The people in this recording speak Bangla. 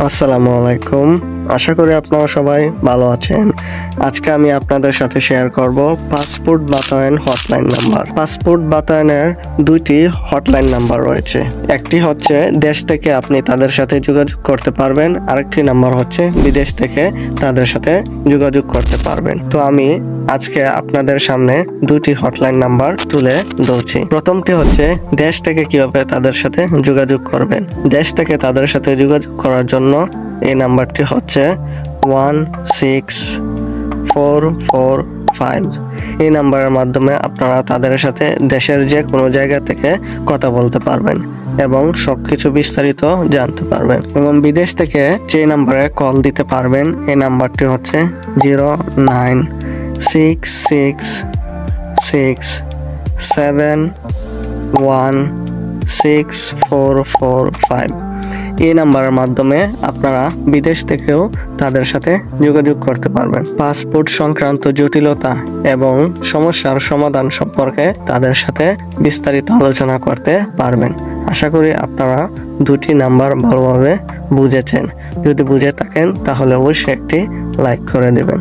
আসসালামু আলাইকুম। আশা করি আপনারা সবাই ভালো আছেন। আজকে আমি আপনাদের সাথে শেয়ার করব পাসপোর্ট বাতায়ন হটলাইন নাম্বার পাসপোর্ট বাতায়নের দুইটি হটলাইন নাম্বার রয়েছে। একটি হচ্ছে, দেশ থেকে আপনি তাদের সাথে যোগাযোগ করতে পারবেন। আরেকটি নাম্বার হচ্ছে, বিদেশ থেকে তাদের সাথে যোগাযোগ করতে পারবেন। তো আমি আজকে আপনাদের সামনে দুটি হটলাইন নাম্বার তুলে ধরছি। প্রথমটি হচ্ছে, দেশ থেকে কীভাবে তাদের সাথে যোগাযোগ করবেন? দেশ থেকে তাদের সাথে যোগাযোগ করার জন্য এই নাম্বারটি হচ্ছে one six four four five. এই নাম্বারের মাধ্যমে আপনারা তাদের সাথে দেশের যে কোনো জায়গা থেকে কথা বলতে পারবেন এবং সবকিছু বিস্তারিত জানতে পারবেন এবং বিদেশ থেকে যে নাম্বারে কল দিতে পারবেন, এই নাম্বারটি হচ্ছে zero nine six six six seven one six four four five এই নাম্বারের মাধ্যমে আপনারা বিদেশ থেকেও তাদের সাথে যোগাযোগ করতে পারবেন। পাসপোর্ট সংক্রান্ত জটিলতা এবং সমস্যার সমাধান সম্পর্কে তাদের সাথে বিস্তারিত আলোচনা করতে পারবেন। আশা করি আপনারা দুটি নাম্বার ভালোভাবে বুঝেছেন। যদি বুঝে থাকেন, তাহলে অবশ্যই একটি লাইক করে দেবেন।